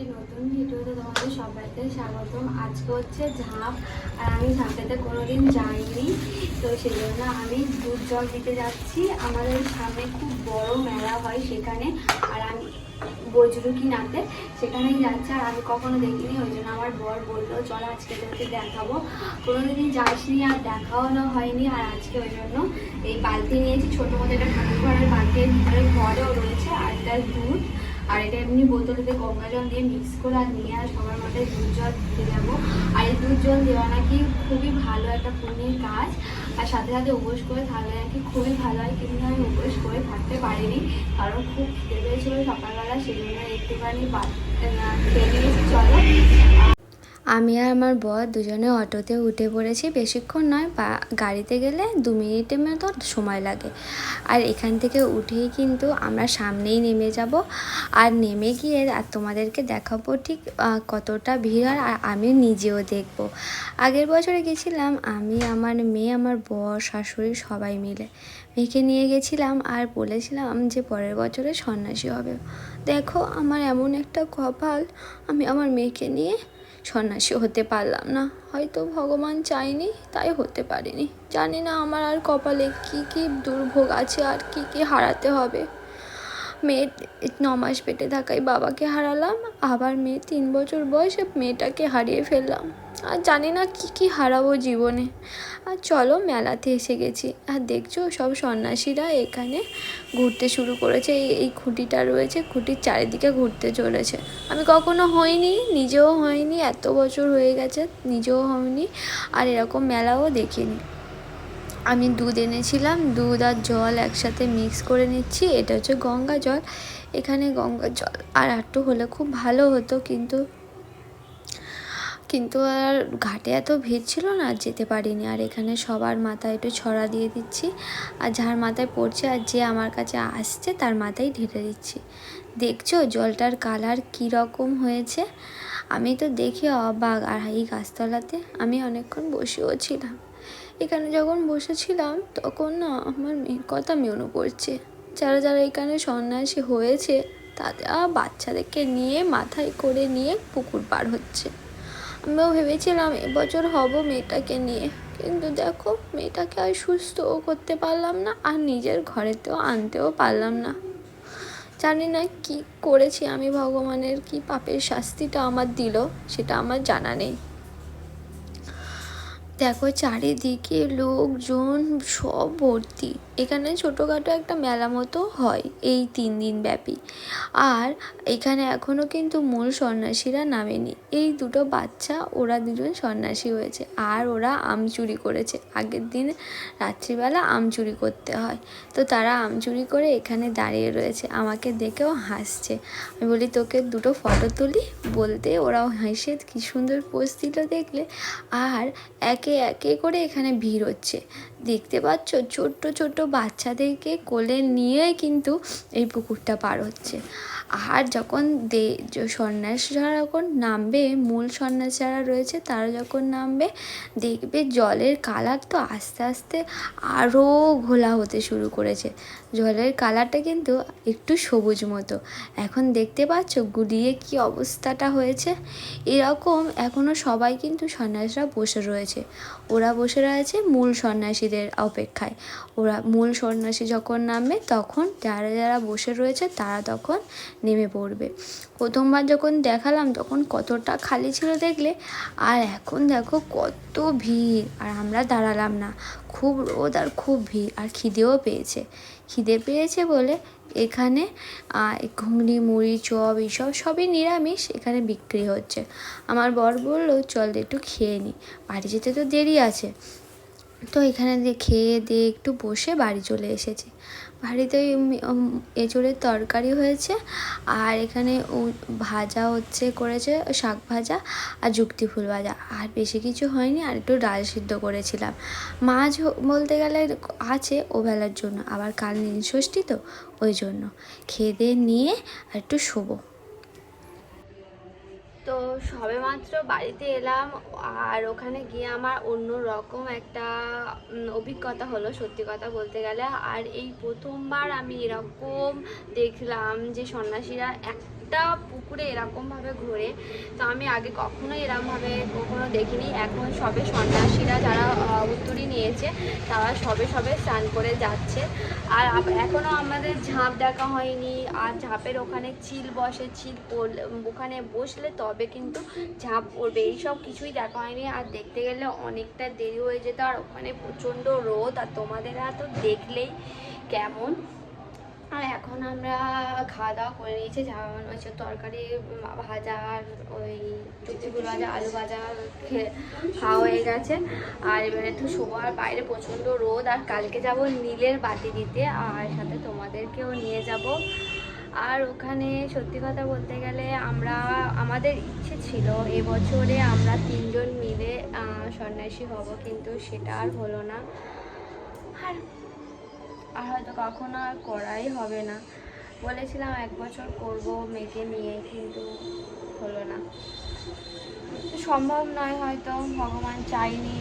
একটি নতুন ভিডিওতে তোমাদের সবাইকে স্বাগতম। আজকে হচ্ছে ঝাঁপ, আর আমি ঝাঁপেতে কোনোদিন যাইনি, তো সেই জন্য আমি দুধ জল দিতে যাচ্ছি। আমাদের সামনে খুব বড় মেলা হয় সেখানে, আর আমি বজরুকি নাতে সেখানেই যাচ্ছে, আর আমি কখনো দেখিনি, ওই জন্য আমার বর বলল, চল আজকে তোকে দেখাবো। কোনোদিনই যাসনি আর দেখাও না হয়নি, আর আজকে ওই জন্য এই বালতি নিয়েছি, ছোটো মতো একটা ঠাকুর ঘরের বালতির ভিতরে ঘরেও রয়েছে, আর একটা দুধ আর এটা এমনি বোতলেতে গঙ্গা জল দিয়ে মিক্স করে আর নিয়ে আর সবার মধ্যে দুধ জল দিতে যাব আর এই দুধ জল দেওয়া নাকি খুবই ভালো একটা পুণ্যের কাজ। আর সাথে সাথে উপোস করে থাকলে নাকি খুবই ভালো হয়। কিন্তু আমি উপোস করে থাকতে পারিনি, কারণ খুব খেতে পেয়েছিল সকালবেলা, সেই জন্য একটুখানি খেয়ে নিয়েছি, চলো। আমি আর আমার বর দুজনে অটোতে উঠে পড়েছি। বেশিক্ষণ নয়, বা গাড়িতে গেলে দু মিনিটের মতো সময় লাগে। আর এখান থেকে উঠেই কিন্তু আমরা সামনেই নেমে যাব। আর নেমে গিয়ে আর তোমাদেরকে দেখাবো ঠিক কতটা ভিড় আর আমি নিজেও দেখব। আগের বছরে গেছিলাম আমি, আমার মেয়ে, আমার বর, শাশুড়ি সবাই মিলে। মেয়েকে নিয়ে গেছিলাম আর বলেছিলাম যে পরের বছরে সন্ন্যাসী হবে। দেখো আমার এমন একটা কপাল, আমি আমার মেয়েকে নিয়ে সন্ন্যাসী হতে পারলাম না। হয়তো ভগবান চাইনি তাই হতে পারিনি। জানি না আমার আর কপালে কি কি দুর্ভোগ আছে আর কি কি হারাতে হবে। মেয়ে ন মাস পেটে থাকায় বাবাকে হারালাম, আবার মেয়ে তিন বছর বয়সে মেয়েটাকে হারিয়ে ফেললাম। আর জানি না কি কি হারাবো জীবনে। আর চলো মেলাতে এসে গেছি। আর দেখছ সব সন্ন্যাসীরা এখানে ঘুরতে শুরু করেছে। এই এই খুঁটিটা রয়েছে, খুঁটির চারিদিকে ঘুরতে চলেছে। আমি কখনো হইনি, নিজেও হয়নি এত বছর হয়ে গেছে, নিজেও হয়নি আর এরকম মেলাও দেখিনি। আমি দুধ এনেছিলাম, দুধ আর জল একসাথে মিক্স করে নিচ্ছি। এটা হচ্ছে গঙ্গা জল। এখানে গঙ্গা জল আর একটু হলে খুব ভালো হতো, কিন্তু কিন্তু আর ঘাটে এত ভিড় ছিল না, যেতে পারিনি। আর এখানে সবার মাথায় একটু ছড়া দিয়ে দিচ্ছি। আর যার মাথায় পড়ছে আর যে আমার কাছে আসছে, তার মাথায় ঢেলে দিচ্ছি। দেখছ জলটার কালার কী রকম হয়েছে? আমি তো দেখি অবাক। আর এই গাছতলাতে আমি অনেকক্ষণ বসেও ছিলাম। এখানে যখন বসেছিলাম, তখন না আমার কথা মনে পড়ছে। যারা যারা এখানে সন্ন্যাসী হয়েছে তারা বাচ্চাদেরকে নিয়ে মাথায় করে নিয়ে পুকুর পার হচ্ছে। আমিও ভেবেছিলাম এবছর হব মেয়েটাকে নিয়ে। কিন্তু দেখো, মেয়েটাকে আর সুস্থও করতে পারলাম না, আর নিজের ঘরেতেও আনতেও পারলাম না। জানি না কি করেছি আমি ভগবানের কি পাপের শাস্তিটা আমার দিল, সেটা আমার জানা নেই। দেখো, চারিদিকে লোকজন সব ভর্তি। এখানে ছোটোখাটো একটা মেলা মতো হয় এই তিন দিন ব্যাপী। আর এখানে এখনও কিন্তু মূল সন্ন্যাসীরা নামেনি। এই দুটো বাচ্চা, ওরা দুজন সন্ন্যাসী হয়েছে। আর ওরা আম চুরি করেছে। আগের দিন রাত্রিবেলা আম চুরি করতে হয়। তো তারা আম চুরি করে এখানে দাঁড়িয়ে রয়েছে। আমাকে দেখেও হাসছে। আমি বলি, তোকে দুটো ফটো তুলি? বলতে ওরাও হেসে, কী সুন্দর পোজ দিল দেখলে। আর একে একে করে এখানে ভিড় হচ্ছে। দেখতে পাচ্ছ, ছোট্ট ছোট্ট বাচ্চাদেরকে কোলে নিয়ে কিন্তু এই পুকুরটা পার হচ্ছে। আর যখন দে, য- সন্ন্যাস যারা যখন নামবে, মূল সন্ন্যাস যারা রয়েছে তারা যখন নামবে, দেখবে জলের কালার তো আস্তে আস্তে আরও ঘোলা হতে শুরু করেছে। জলের কালারটা কিন্তু একটু সবুজ মতো। এখন দেখতে পাচ্ছ গুলিয়ে কি অবস্থাটা হয়েছে? এরকম এখনও সবাই কিন্তু সন্ন্যাসরা বসে রয়েছে। ওরা বসে রয়েছে মূল সন্ন্যাসীদের অপেক্ষায়। ওরা মূল সন্ন্যাসী যখন নামবে, তখন যারা যারা বসে রয়েছে, তারা তখন নেমে পড়বে। প্রথমবার যখন দেখালাম, তখন কতটা খালি ছিল দেখলে, আর এখন দেখো কত ভিড়, আর আমরা দাঁড়ালাম না। খুব রোদ আর খুব ভিড়, আর খিদেও পেয়েছে। খিদে পেয়েছে বলে এখানে ঘুগনি, মুড়ি, চপ, এইসব সবই নিরামিষ এখানে বিক্রি হচ্ছে। আমার বর বলল, চল একটু খেয়ে নিই বাড়ি যেতে তো দেরি আছে। তো এখানে দিয়ে খেয়ে দিয়ে একটু বসে বাড়ি চলে এসেছি। বাড়িতে এঁচোড়ের তরকারি হয়েছে আর এখানে ভাজা হচ্ছে করেছে শাক ভাজা আর যুক্তি ফুল ভাজা। আর বেশি কিছু হয়নি আর একটু ডাল সিদ্ধ করেছিলাম। মাছ বলতে গেলে আছে ও বেলার জন্য, আবার কাল নীল ষষ্ঠী তো ওই জন্য। খেয়ে দিয়ে নিয়ে আর একটু শোবো। তো সবে মাত্র বাড়িতে এলাম আর ওখানে গিয়ে আমার অন্য রকম একটা অভিজ্ঞতা হলো সত্যি কথা বলতে গেলে। আর এই প্রথমবার আমি এরকম দেখলাম যে সন্ন্যাসীরা একটা পুকুর পুকুরে এরকমভাবে ঘোরে, তো আমি আগে কখনো এরকমভাবে কখনো দেখিনি। এখন সবে সন্ন্যাসীরা যারা উত্তরী নিয়েছে, তারা সবে সবে স্নান করে যাচ্ছে। আর আপ- এখনও আমাদের ঝাঁপ দেখা হয়নি, আর ঝাঁপের ওখানে চিল বসে, চিল ওখানে বসলে তবে কিন্তু ঝাঁপ পড়বে। এইসব কিছুই দেখা হয়নি, আর দেখতে গেলে অনেকটা দেরি হয়ে যেত, আর ওখানে প্রচণ্ড রোদ, আর তোমাদের তো দেখলেই কেমন? আর এখন আমরা খাওয়া দাওয়া করে নিয়েছি যেমন হচ্ছে তরকারি, ভাজা, আর ওই চুক্তিগুলো ভাজা আলু ভাজা খাওয়া হয়ে গেছে। আর এবার একটু শোবো আর বাইরে প্রচণ্ড রোদ, আর কালকে যাব নীলের বাতি দিতে, আর সাথে তোমাদেরকেও নিয়ে যাব। আর ওখানে সত্যি কথা বলতে গেলে আমরা, আমাদের ইচ্ছে ছিল এবছরে আমরা তিনজন মিলে সন্ন্যাসী হব, কিন্তু সেটা আর হলো না। আর আর হয়তো কখনো আর করাই হবে না। বলেছিলাম এক বছর করব মেয়েকে নিয়ে, কিন্তু হলো না। সম্ভব নয় হয়তো, ভগবান চাইনি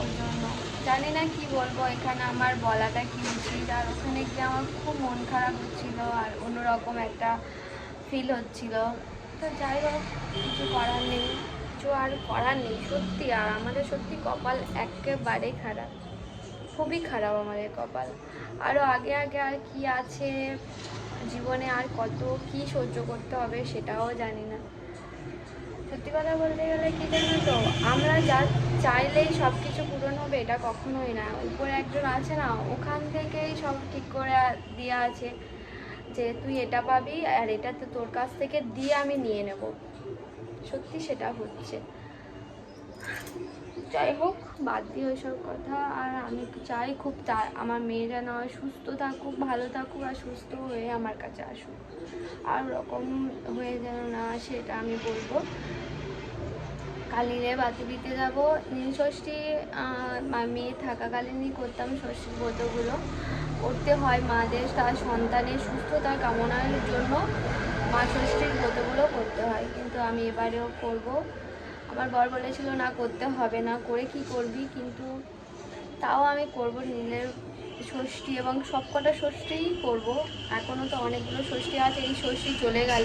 ওই জন্য। জানি না কি বলব, এখানে আমার বলাটা কি উচিত? আর ওখানে গিয়ে আমার খুব মন খারাপ হচ্ছিল আর অন্যরকম একটা ফিল হচ্ছিল। তো যাই হোক, কিছু করার নেই। কিছু আর করার নেই, সত্যি। আর আমাদের সত্যি কপাল একেবারে খারাপ। খুবই খারাপ আমাদের কপাল। আরও আগে আগে আর কি আছে, জীবনে আর কত কি সহ্য করতে হবে সেটাও জানি না। সত্যি কথা বলতে গেলে কি জানো তো, আমরা যা চাইলেই সব কিছু পূরণ হবে এটা কখনোই না। উপরে একজন আছে না, ওখান থেকেই সব ঠিক করে দেওয়া আছে যে তুই এটা পাবি আর এটা তো তোর কাছ থেকে দিয়ে আমি নিয়ে নেব। সত্যি সেটা হচ্ছে। যাই হোক, বাদ দিয়ে ওইসব কথা। আর আমি চাই খুব তা আমার মেয়ে যেন সুস্থ থাকুক, ভালো থাকুক আর সুস্থ হয়ে আমার কাছে আসুক। আর ওরকম হয়ে যেন না আসে এটা আমি বলব। কাল নীলের বাতি দিতে যাব। নীল ষষ্ঠী মেয়ে থাকাকালীনই করতাম ষষ্ঠীর ব্রতগুলো। করতে হয় মাদের তার সন্তানের সুস্থতা কামনার জন্য। মা ষষ্ঠীর ব্রতগুলো করতে হয়। কিন্তু আমি এবারেও করব। আমার বর বলেছিল, না, করতে হবে না, করে কি করবি? কিন্তু তাও আমি করব, নীলের ষষ্ঠী এবং সবকটা ষষ্ঠীই করব। এখনও তো অনেকগুলো ষষ্ঠী আছে, এই ষষ্ঠী চলে গেল।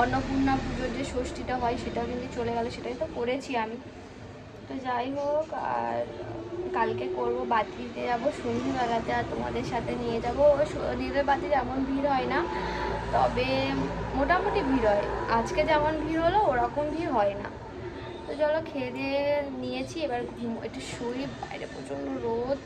অন্নপূর্ণা পুজোর যে ষষ্ঠীটা হয় সেটাও কিন্তু চলে গেল, সেটাই তো করেছি আমি। তো যাই হোক, আর কালকে করব বাতি দিতে যাব, সন্ধ্যেবেলাতে আর তোমাদের সাথে নিয়ে যাব। নীলের বাতি যেমন ভিড় হয় না, তবে মোটামুটি ভিড় হয়। আজকে যেমন ভিড় হলো, ওরকম ভিড় হয় না। তো চলো খেয়ে দিয়ে নিয়েছি এবার ঘুম একটু শুই বাইরে প্রচণ্ড রোদ।